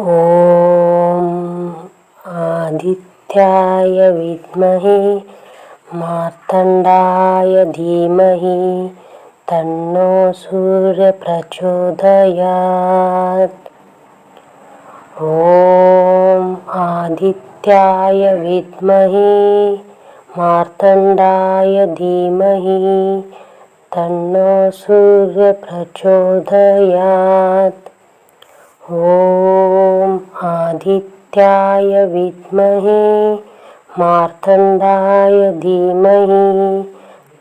ॐ आदित्याय विद्महे मार्तण्डाय धीमहि तन्नो सूर्यप्रचोदयात्। ॐ आदित्याय विद्महे मार्तण्डाय धीमहि तन्नो सूर्यप्रचोदयात् ॐ आदित्याय विद्महे मार्तण्डाय धीमहि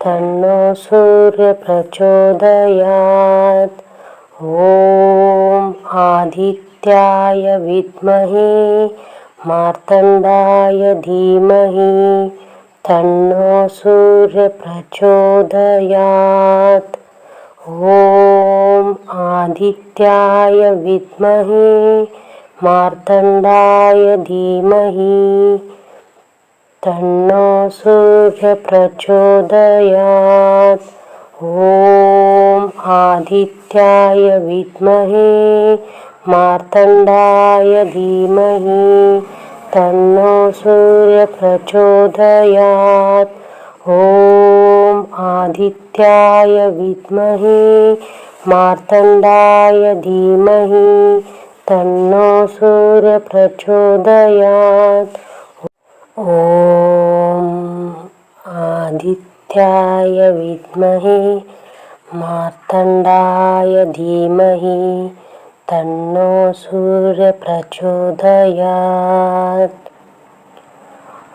तन्नो सूर्यप्रचोदयात्। ॐ आदित्याय विद्महे मार्तण्डाय धीमहि तन्नो सूर्यप्रचोदयात् ॐ आदित्याय विद्महे मार्तण्डाय धीमहि तन्नो सूर्यप्रचोदयात् ॐ आदित्याय विद्महे मार्तण्डाय धीमहि तन्नो सूर्यप्रचोदयात् ॐ आदित्याय विद्महे मार्तण्डाय धीमहि तन्नो सूर्यप्रचोदयात्। ॐ आदित्याय विद्महे मार्तण्डाय धीमहि तन्नो सूर्यप्रचोदयात्।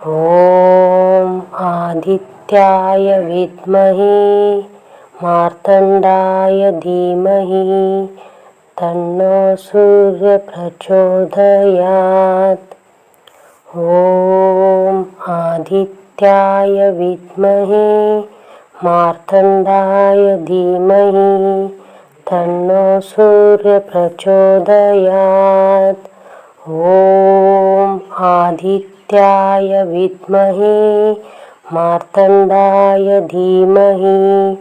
ॐ आदित्याय विद्महे मार्तण्डाय धीमहि तन्नो सूर्यप्रचोदयात्। ॐ आदित्याय विद्महे मार्तण्डाय धीमहि तन्नो सूर्यप्रचोदयात्। ॐ आदित्याय विद्महे मार्तण्डाय धीमहि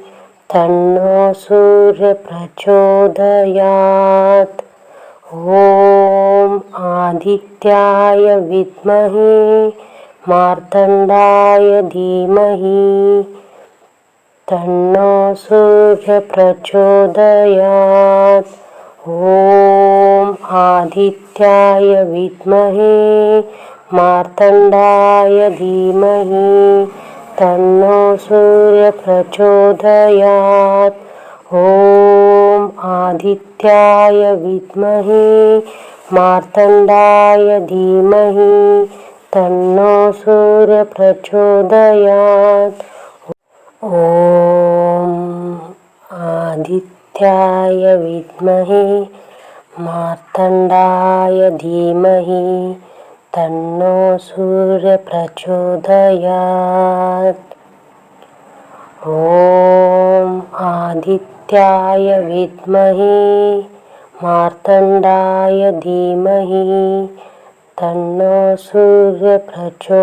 तन्नो सूर्यप्रचोदयात्। ॐ आदित्याय विद्महे मार्तण्डाय धीमहि तन्नो सूर्यप्रचोदयात्। ॐ आदित्याय विद्महे मार्तण्डाय धीमहि तन्नो सूर्यप्रचोदयात्। ॐ आदित्याय विद्महे मार्तण्डाय धीमहि तन्नो सूर्यप्रचोदयात्। ॐ आदित्याय विद्महे मार्तण्डाय धीमहि तन्नो सूर्यप्रचोदयात्। ॐ आदित्याय विद्महे मार्तण्डाय धीमहि तन्नो सूर्यप्रचोदयात्।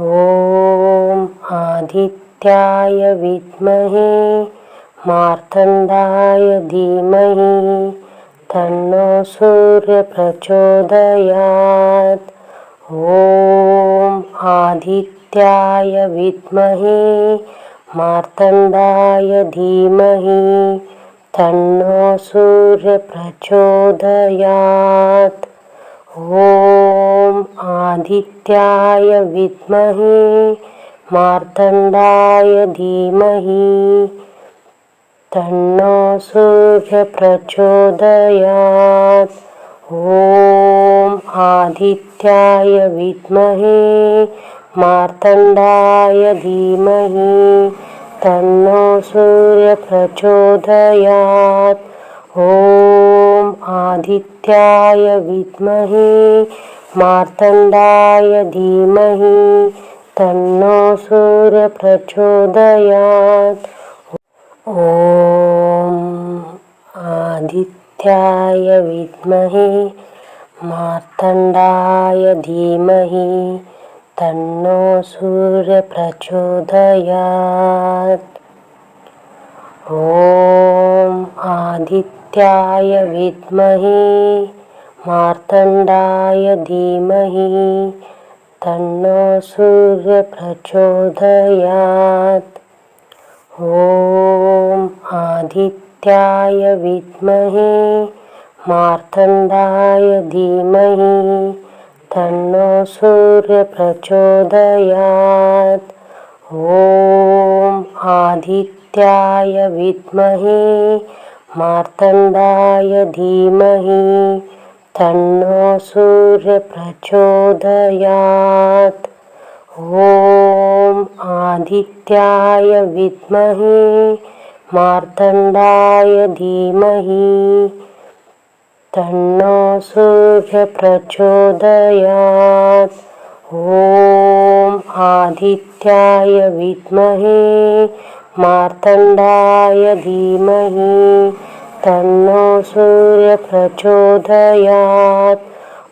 ॐ आदित्याय विद्महे मार्तण्डाय धीमहि तन्नो सूर्यप्रचोदयात्। ॐ आदित्याय विद्महे मार्तण्डाय धीमहि तन्नो सूर्यप्रचोदयात्। ॐ आदित्याय विद्महे मार्तण्डाय धीमहि तन्नो सूर्यप्रचोदयात् ॐ आदित्याय विद्महे मार्तण्डाय धीमहि तन्नो सूर्यप्रचोदयात्। ॐ आदित्याय विद्महे मार्तण्डाय धीमहि तन्नो सूर्यप्रचोदयात् ॐ आदित्याय विद्महे मार्तण्डाय धीमहि तन्नो सूर्यप्रचोदयात्। ॐ आदित्याय विद्महे मार्तण्डाय धीमहि तन्नो सूर्यप्रचोदयात् ॐ आदित्याय विद्महे मार्तण्डाय धीमहि तन्नो सूर्यप्रचोदयात्। ॐ आदित्याय विद्महे मार्तण्डाय धीमहि तन्नो सूर्यप्रचोदयात् ॐ आदित्याय विद्महे मार्तण्डाय धीमहि तन्नो सूर्यप्रचोदयात् ॐ आदित्याय विद्महे मार्तण्डाय धीमहि तन्नो सूर्यप्रचोदयात्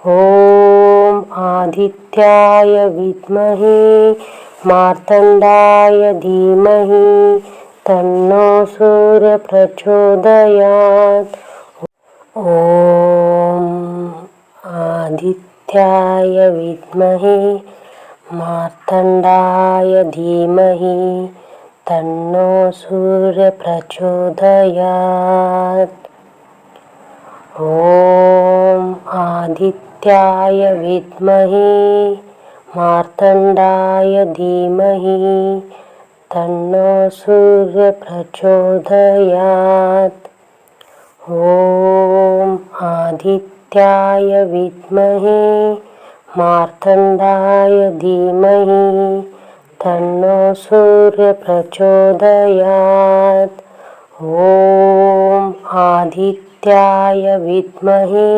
ॐ आदित्याय विद्महे मार्तण्डाय धीमहि तन्नो सूर्यप्रचोदयात्। ॐ आदित्याय विद्महे मार्तण्डाय धीमहि तन्नो सूर्यप्रचोदयात्। ॐ आदित्याय विद्महे मार्तण्डाय धीमहि तन्नो सूर्यप्रचोदयात्। ॐ आदित्याय विद्महे मार्तण्डाय धीमहि तन्नो सूर्यप्रचोदयात्। ॐ आदित्याय विद्महे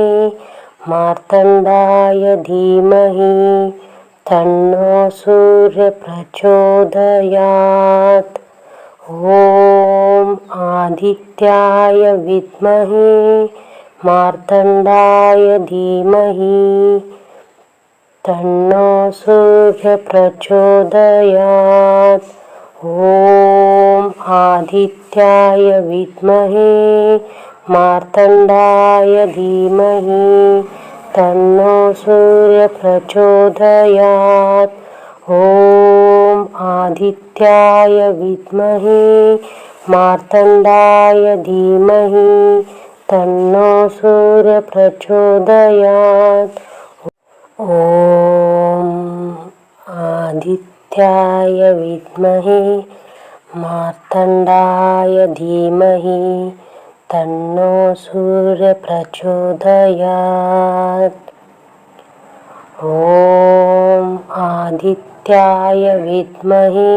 मार्तण्डाय धीमहि तन्नो सूर्यप्रचोदयात्। ॐ आदित्याय विद्महे मार्तण्डाय धीमहि तन्नो सूर्यप्रचोदयात्। ॐ आदित्याय विद्महे मार्तण्डाय धीमहि तन्नो सूर्यप्रचोदयात्। ॐ आदित्याय विद्महे मार्तण्डाय धीमहि तन्नो सूर्यप्रचोदयात्। ॐ आदित्याय विद्महे मार्तण्डाय धीमहि तन्नो सूर्यप्रचोदयात्। ॐ आदित्याय विद्महे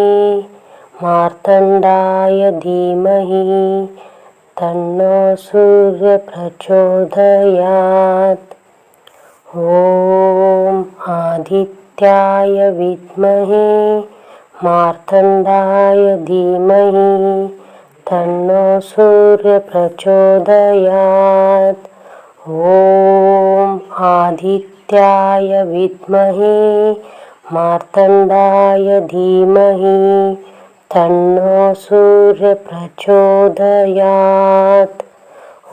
मार्तण्डाय धीमहि तन्नो सूर्यप्रचोदयात्। ॐ आदित्याय विद्महे मार्तण्डाय धीमहि तन्नो सूर्यप्रचोदयात्। ॐ आदित्याय विद्महे मार्तण्डाय धीमहि तन्नो सूर्यप्रचोदयात्।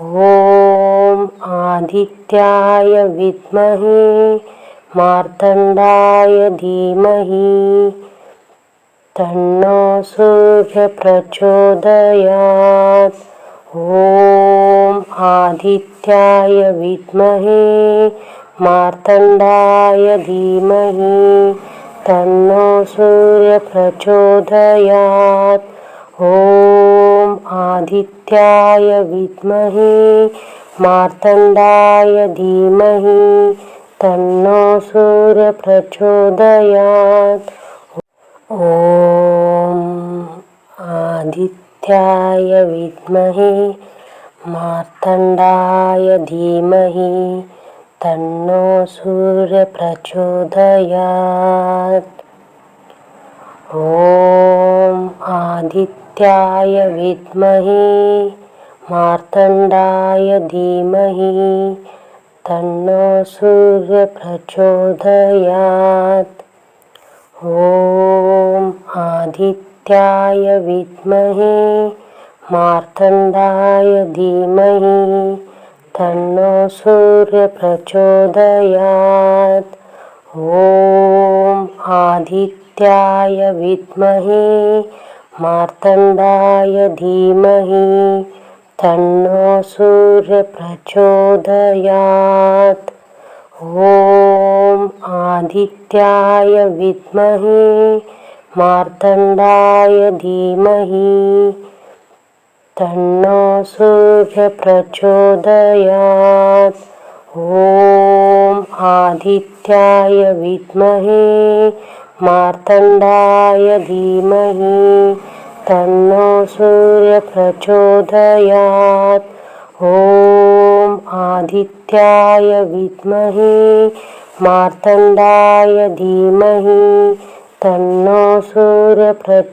ॐ आदित्याय विद्महे मार्तण्डाय धीमहि तन्नो सूर्यप्रचोदयात्। ॐ आदित्याय विद्महे मार्तण्डाय धीमहि तन्नो सूर्यप्रचोदयात्। ॐ आदित्याय विद्महे मार्तण्डाय धीमहि तन्नो सूर्यप्रचोदयात् ॐ आदित्याय विद्महे मार्तण्डाय धीमहि तन्नो सूर्यप्रचोदयात्। ॐ आदित्याय विद्महे मार्तण्डाय धीमहि तन्नो सूर्यप्रचोदयात् ॐ आदित्याय विद्महे मार्तण्डाय धीमहि तन्नो सूर्यप्रचोदयात्। ॐ आदित्याय विद्महे मार्तण्डाय धीमहि तन्नो सूर्यप्रचोदयात् ॐ आदित्याय विद्महे मार्तण्डाय धीमहि तन्नो सूर्यप्रचोदयात् ॐ आदित्याय विद्महे मार्तण्डाय धीमहि तन्नो सूर्यप्रचोदयात् ॐ आदित्याय विद्महे मार्तण्डाय धीमहि तन्नो सूर्यप्रचोदयात्।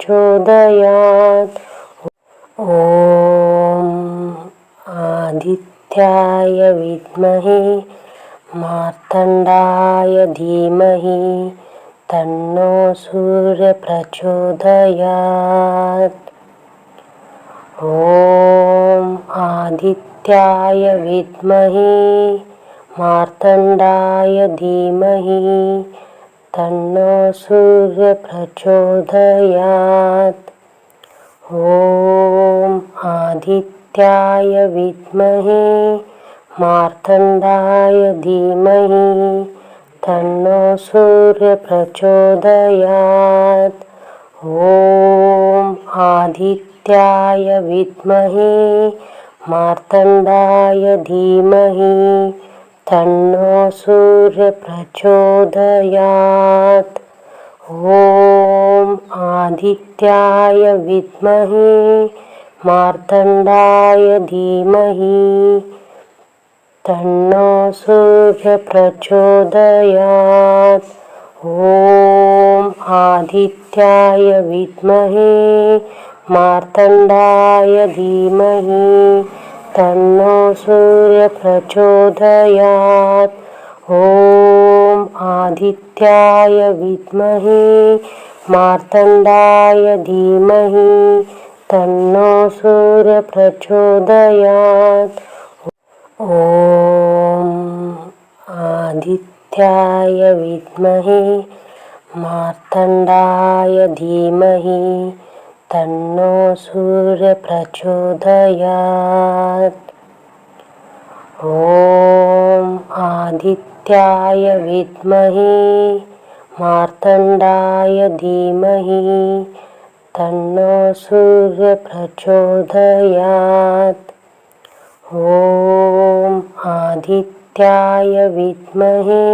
ॐ आदित्याय विद्महे मार्तण्डाय धीमहि तन्नो सूर्यप्रचोदयात्। ॐ आदित्याय विद्महे मार्तण्डाय धीमहि तन्नो सूर्यप्रचोदयात्। ॐ आदित्याय विद्महे मार्तण्डाय धीमहि तन्नो सूर्यप्रचोदयात्। ॐ आदित्याय विद्महे मार्तण्डाय धीमहि तन्नो सूर्यप्रचोदयात्। ॐ आदित्याय विद्महे मार्तण्डाय धीमहि तन्नो सूर्यप्रचोदयात्। ॐ आदित्याय विद्महे मार्तण्डाय धीमहि तन्नो सूर्यप्रचोदयात्। ॐ आदित्याय विद्महे मार्तण्डाय धीमहि तन्नो सूर्यप्रचोदयात्। ॐ आदित्याय विद्महे मार्तण्डाय धीमहि तन्नो सूर्यप्रचोदयात्। ॐ आदित्याय विद्महे मार्तण्डाय धीमहि तन्नो सूर्यप्रचोदयात्। ॐ आदित्याय विद्महे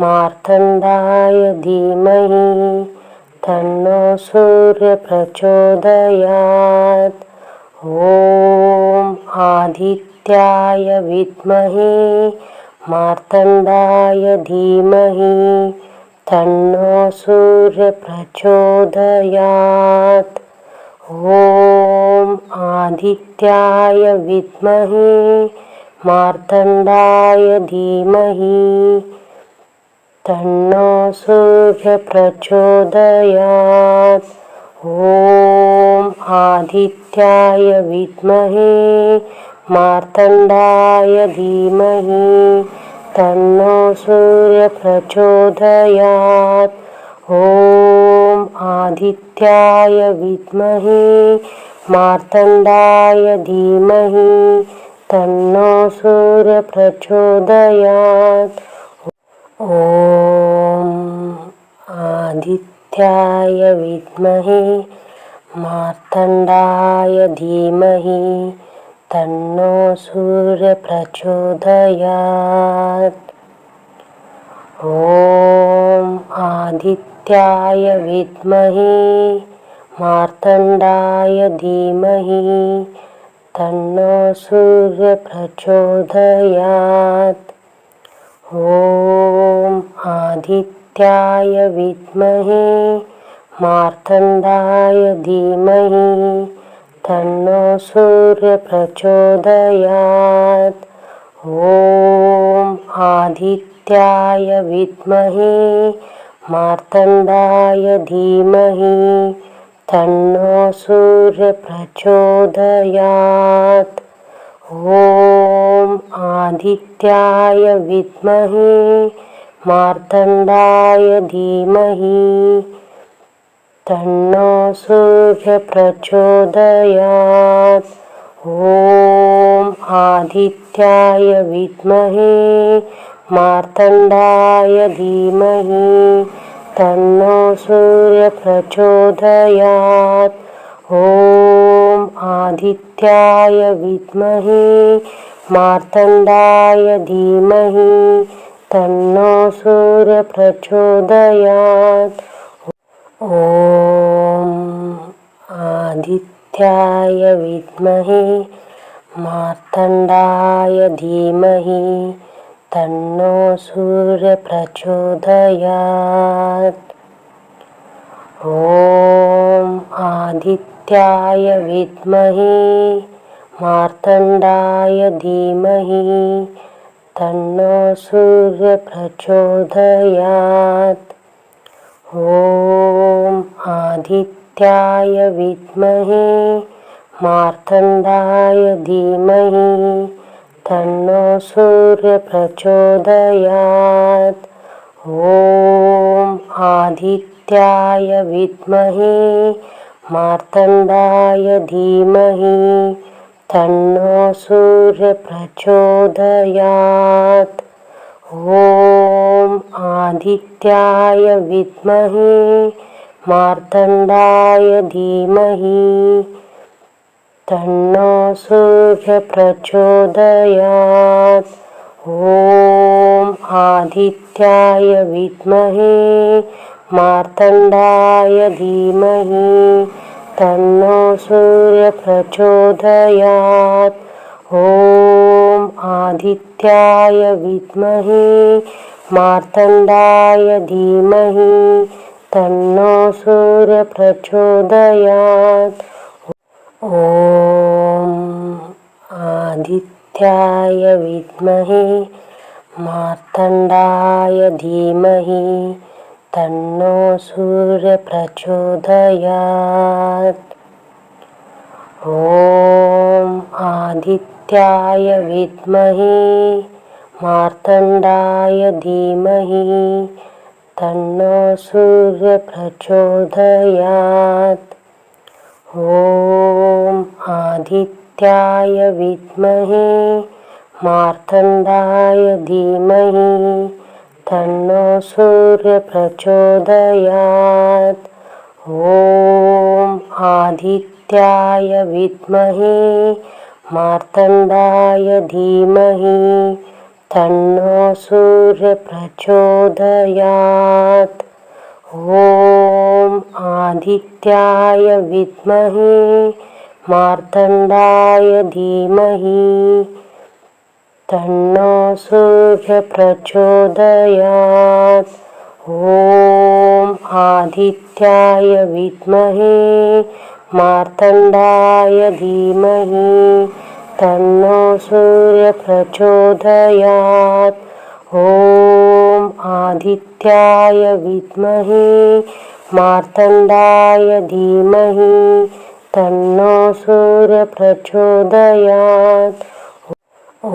मार्तण्डाय धीमहि तन्नो सूर्यप्रचोदयात्। ॐ आदित्याय विद्महे मार्तण्डाय धीमहि तन्नो सूर्यप्रचोदयात्। ॐ आदित्याय विद्महे मार्तण्डाय धीमहि तन्नो सूर्यप्रचोदयात् ॐ आदित्याय विद्महे मार्तण्डाय धीमहि तन्नो सूर्यप्रचोदयात् ॐ आदित्याय विद्महे मार्तण्डाय धीमहि तन्नो सूर्यप्रचोदयात् ॐ आदित्याय विद्महे मार्तण्डाय धीमहि तन्नो सूर्यप्रचोदयात्। ॐ आदित्याय विद्महे मार्तण्डाय धीमहि तन्नो सूर्यप्रचोदयात्। ॐ आदित्याय विद्महे मार्तण्डाय धीमहि तन्नो सूर्यप्रचोदयात्। ॐ आदित्याय विद्महे मार्तण्डाय धीमहि तन्नो सूर्यप्रचोदयात्। ॐ आदित्याय विद्महे मार्तण्डाय धीमहि। तन्नो सूर्यप्रचोदयात्। ॐ आदित्याय विद्महे। मार्तण्डाय धीमहि। तन्नो सूर्यप्रचोदयात्। ॐ आदित्याय विद्महे। मार्तण्डाय धीमहि तन्नो सूर्यप्रचोदयात्। ॐ आदित्याय विद्महे मार्तण्डाय धीमहि तन्नो सूर्यप्रचोदयात्। ॐ आदित्याय विद्महे मार्तण्डाय धीमहि तन्नो सूर्यप्रचोदयात् ॐ आदित्याय विद्महे मार्तण्डाय धीमहि तन्नो सूर्यप्रचोदयात्। ॐ आदित्याय विद्महे मार्तण्डाय धीमहि तन्नो सूर्यप्रचोदयात्। ॐ आदित्याय विद्महे मार्तण्डाय धीमहि। तन्नो सूर्यप्रचोदयात्। ॐ आदित्याय विद्महे मार्तण्डाय धीमहि तन्नो सूर्यप्रचोदयात्। ॐ आदित्याय विद्महे मार्तण्डाय धीमहि तन्नो सूर्यप्रचोदयात्। ॐ आदित्याय विद्महे मार्तण्डाय धीमहि तन्नो सूर्यप्रचोदयात्। ॐ आदित्याय विद्महे मार्तण्डाय धीमहि तन्नो सूर्यप्रचोदयात्। ॐ आदित्याय विद्महे मार्तण्डाय धीमहि तन्नो सूर्यप्रचोदयात्। ॐ आदित्याय विद्महे मार्तण्डाय धीमहि तन्नो सूर्यप्रचोदयात्। ॐ आदित्याय विद्महे मार्तण्डाय धीमहि तन्नो सूर्यप्रचोदयात्। ॐ आदित्याय विद्महे मार्तण्डाय धीमहि तन्नो सूर्यप्रचोदयात्। ॐ आदित्याय विद्महे मार्तण्डाय धीमहि तन्नो सूर्यप्रचोदयात् ॐ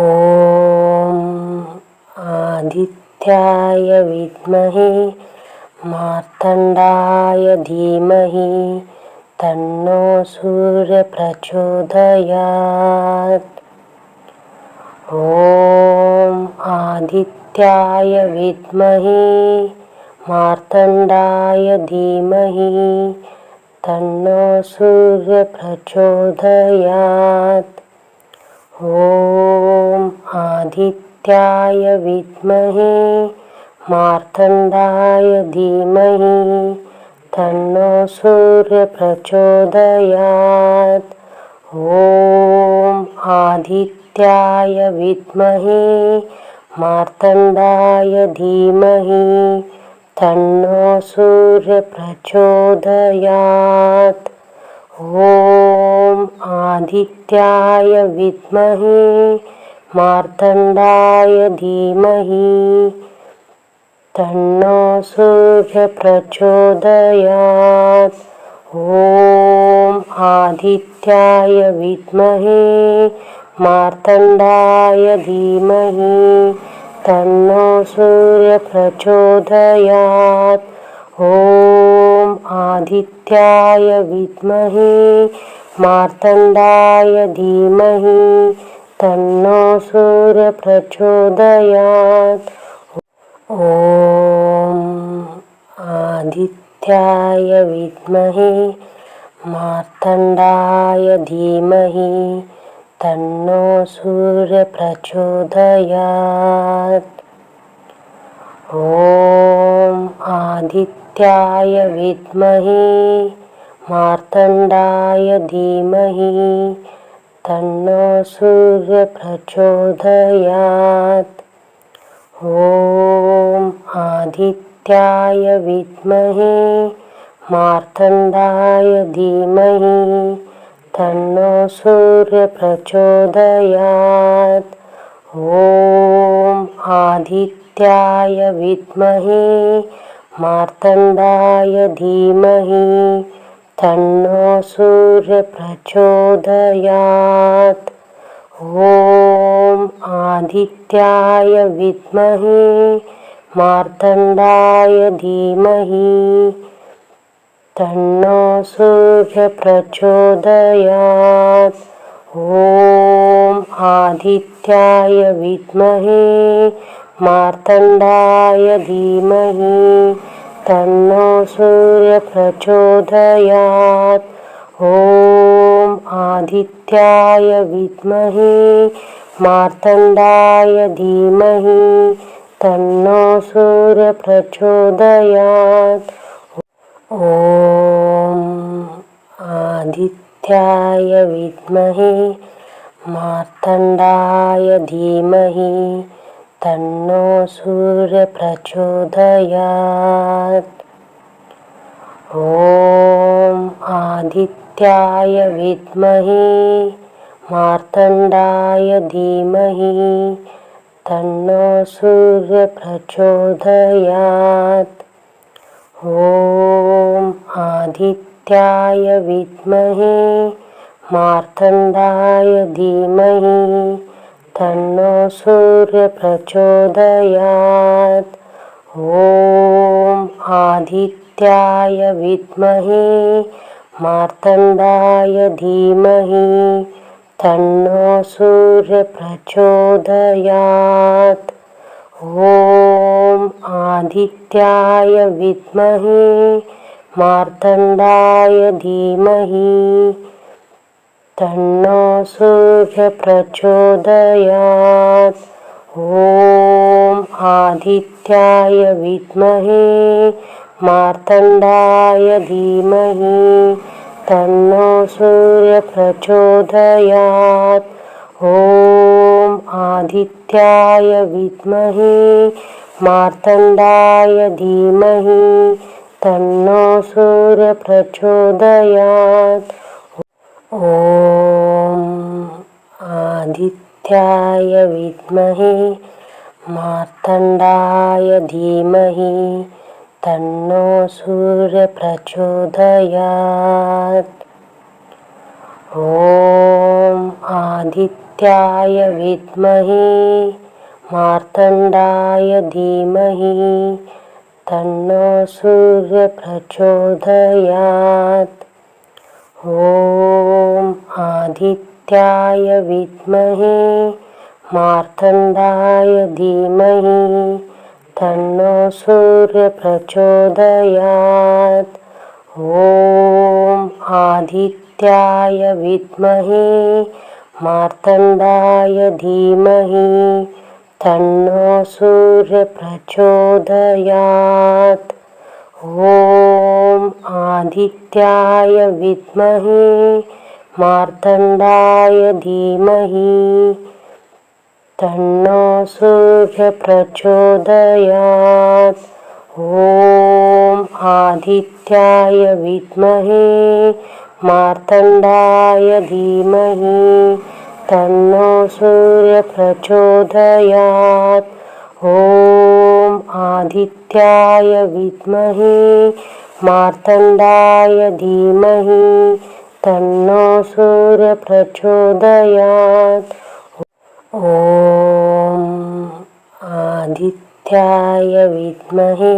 आदित्याय विद्महे मार्तण्डाय धीमहि तन्नो सूर्यप्रचोदयात्। ॐ आदित्याय विद्महे मार्तण्डाय धीमहि तन्नो सूर्यप्रचोदयात् ॐ आदित्याय विद्महे मार्तण्डाय धीमहि तन्नो सूर्यप्रचोदयात्। ॐ आदित्याय विद्महे मार्तण्डाय धीमहि तन्नो सूर्यप्रचोदयात् ॐ आदित्याय विद्महे मार्तण्डाय धीमहि तन्नो सूर्यप्रचोदयात् ॐ आदित्याय विद्महे मार्तण्डाय धीमहि तन्नो सूर्यप्रचोदयात् ॐ आदित्याय विद्महे मार्तण्डाय धीमहि तन्नो सूर्यप्रचोदयात्। ॐ आदित्याय विद्महे मार्तण्डाय धीमहि तन्नो सूर्यप्रचोदयात् ॐ आदित्याय विद्महे मार्तण्डाय धीमहि तन्नो सूर्यप्रचोदयात्। ॐ आदित्याय विद्महे मार्तण्डाय धीमहि तन्नो सूर्यप्रचोदयात्। ॐ आदित्याय विद्महे मार्तण्डाय धीमहि तन्नो सूर्यप्रचोदयात्। ॐ आदित्याय विद्महे मार्तण्डाय धीमहि तन्नो सूर्यप्रचोदयात्। ॐ आदित्याय विद्महे मार्तण्डाय धीमहि तन्नो सूर्यप्रचोदयात्। ॐ आदित्याय विद्महे मार्तण्डाय धीमहि तन्नो सूर्यप्रचोदयात्। ॐ आदित्याय विद्महे मार्तण्डाय धीमहि तन्नो सूर्यप्रचोदयात्। ॐ आदित्याय विद्महे मार्तण्डाय धीमहि तन्नो सूर्यप्रचोदयात्। ॐ आदित्याय विद्महे मार्तण्डाय धीमहि तन्नो सूर्यप्रचोदयात्। ॐ आदित्याय विद्महे मार्तण्डाय धीमहि तन्नो सूर्यप्रचोदयात्। ॐ आदित्याय विद्महे मार्तण्डाय धीमहि तन्नो सूर्यप्रचोदयात्। ॐ आदित्याय विद्महे मार्तण्डाय धीमहि तन्नो सूर्यप्रचोदयात्। ॐ आदित्याय विद्महे मार्तण्डाय धीमहि तन्नो सूर्यप्रचोदयात् ॐ आदित्याय विद्महे मार्तण्डाय धीमहि तन्नो सूर्यप्रचोदयात्। ॐ आदित्याय विद्महे मार्तण्डाय धीमहि तन्नो सूर्यप्रचोदयात् ॐ आदित्याय विद्महे मार्तण्डाय धीमहि तन्नो सूर्यप्रचोदयात्। ॐ आदित्याय विद्महे मार्तण्डाय धीमहि तन्नो सूर्यप्रचोदयात् ॐ आदित्याय विद्महे मार्तण्डाय धीमहि तन्नो सूर्यप्रचोदयात् ॐ आदित्याय विद्महे मार्तण्डाय धीमहि तन्नो सूर्यप्रचोदयात् ॐ आदित्याय विद्महे मार्तण्डाय धीमहि तन्नो सूर्यप्रचोदयात्। ॐ आदित्याय विद्महे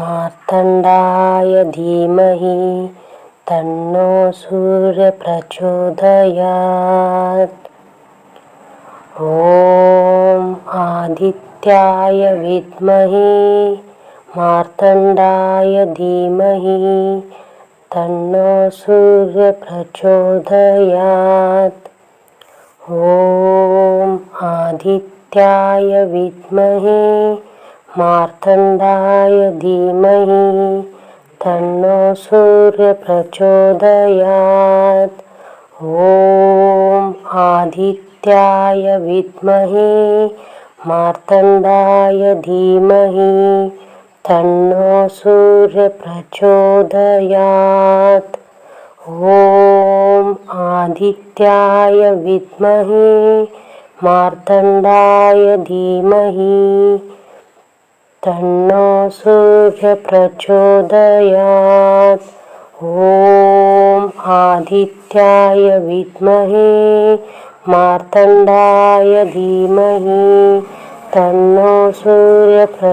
मार्तण्डाय धीमहि तन्नो सूर्यप्रचोदयात् ॐ आदित्याय विद्महे मार्तण्डाय धीमहि तन्नो सूर्यप्रचोदयात्। ॐ आदित्याय विद्महे मार्तण्डाय धीमहि तन्नो सूर्यप्रचोदयात् ॐ आदित्याय विद्महे मार्तण्डाय धीमहि तन्नो सूर्यप्रचोदयात्। ॐ आदित्याय विद्महे मार्तण्डाय धीमहि तन्नो सूर्यप्रचोदयात् ॐ आदित्याय विद्महे मार्तण्डाय धीमहि तन्नो सूर्यप्रचोदयात्।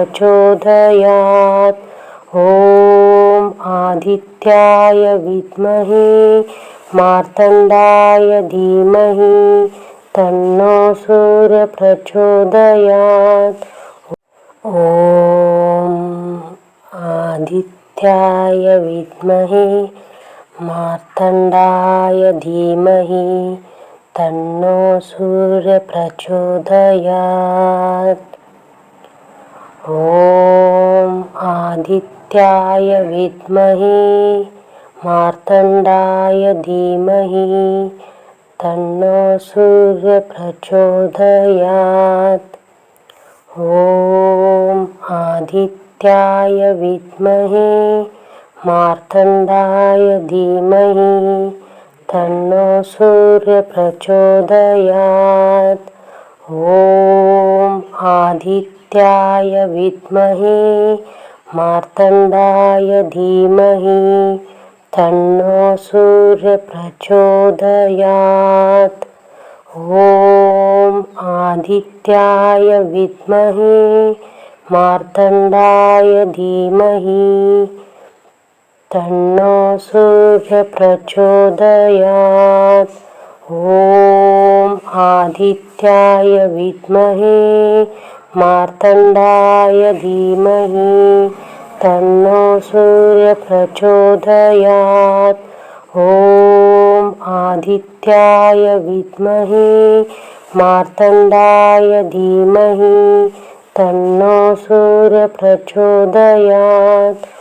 ॐ आदित्याय विद्महे मार्तण्डाय धीमहि तन्नो सूर्यप्रचोदयात्। ॐ आदित्याय विद्महे मार्तण्डाय धीमहि तन्नो सूर्यप्रचोदयात्। ॐ आदित्याय विद्महे मार्तण्डाय धीमहि तन्नो सूर्यप्रचोदयात्। ॐ आदित्याय विद्महे मार्तण्डाय धीमहि तन्नो सूर्यप्रचोदयात्। ॐ आदित्याय विद्महे मार्तण्डाय धीमहि तन्नो सूर्यप्रचोदयात्। ॐ आदित्याय विद्महे मार्तण्डाय धीमहि। तन्नो सूर्यप्रचोदयात्। ॐ आदित्याय विद्महे। मार्तण्डाय धीमहि। तन्नो सूर्यप्रचोदयात्। ॐ आदित्याय विद्महे। मार्तण्डाय धीमहि तन्नो सूर्यप्रचोदयात्।